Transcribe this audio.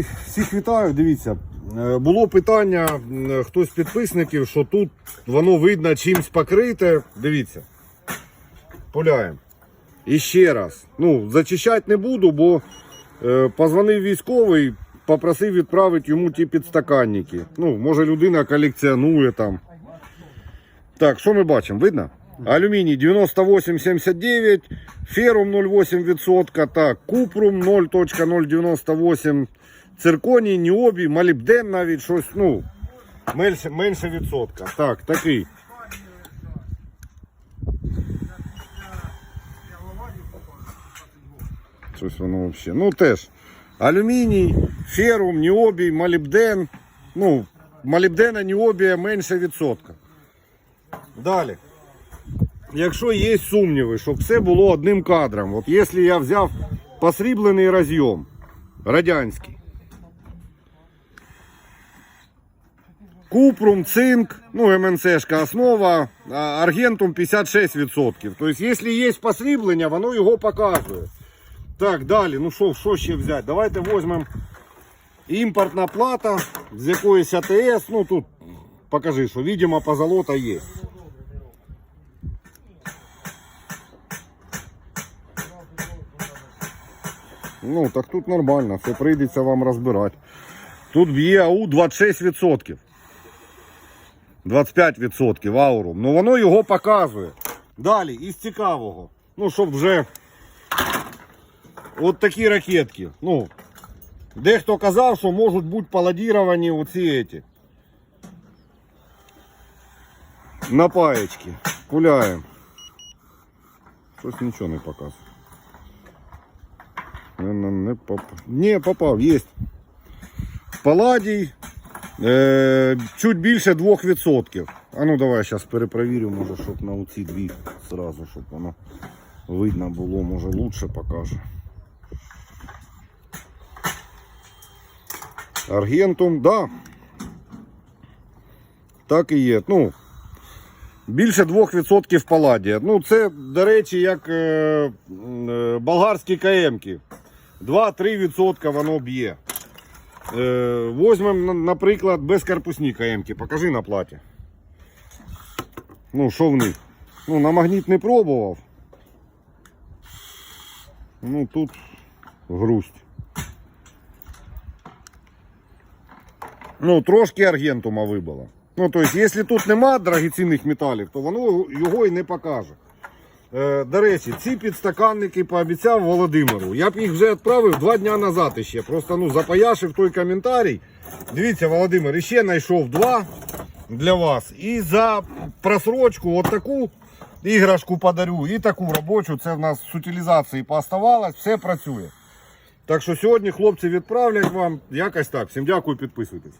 Всіх вітаю, дивіться. е, Було питання хтось з підписників, що тут воно видно чимсь покрите. Дивіться. Пуляємо. І ще раз. Ну, зачищати не буду, бо е, позвонив військовий, попросив відправити йому ті підстаканники. Ну, може людина колекціонує там. Так, що ми бачимо? Видно? Алюміній 98,79, ферум 0,8%, так, купрум 0,098, цирконій, ніобій, молібден навіть щось, ну, менше, менше відсотка. Так, такий. Щось воно взагалі. Ну теж. Алюміній, ферум, ніобій, молібден. Ну, молібдена, ніобія менше відсотка. Далі. Якщо є сумніви, щоб все було одним кадром, от якщо я взяв посріблений розйом радянський, Купрум, цинк, ну МНЦшка основа, аргентум 56%. Тобто, якщо є посріблення, воно його показує. Так, далі, ну що, що ще взяти? Давайте візьмемо імпортна плата з якоїсь АТС. Ну тут покажи, що видимо позолота є. Ну, так тут нормально, все прийдеться вам розбирати. Тут б'є АУ 26%. 25% аурум. Ну воно його показує. Далі, із цікавого. Ну, щоб вже от такі ракетки. Ну, дехто казав, що можуть бути паладіровані оці еті. На паєчки. Пуляємо. Щось нічого не показує. Не, не, не попав. Не, попав, є. Паладій. Е, чуть більше 2%. А ну давай зараз перепровірю, може, щоб на оці дві зразу, щоб воно видно було, може лучше покаже. Аргентум, да. Так і є. Ну, більше 2% паладія. Ну, це, до речі, як е, е, болгарські КМки. 2-3% воно б'є. Е, Возьмемо, на- наприклад, безкорпусні КМки. Покажи на платі. Ну, що в них? Ну, на магніт не пробував. Ну, тут грусть. Ну, трошки аргентума вибило. Ну, тобто, якщо тут нема дорогоцінних металів, то воно його і не покаже. Е, до речі, ці підстаканники пообіцяв Володимиру. Я б їх вже відправив два дні назад іще. Просто ну, запаяшив той коментарій. Дивіться, Володимир, іще знайшов два для вас. І за просрочку от таку іграшку подарю і таку робочу. Це в нас з утилізації пооставалось, все працює. Так що сьогодні хлопці відправлять вам якось так. Всім дякую, підписуйтесь.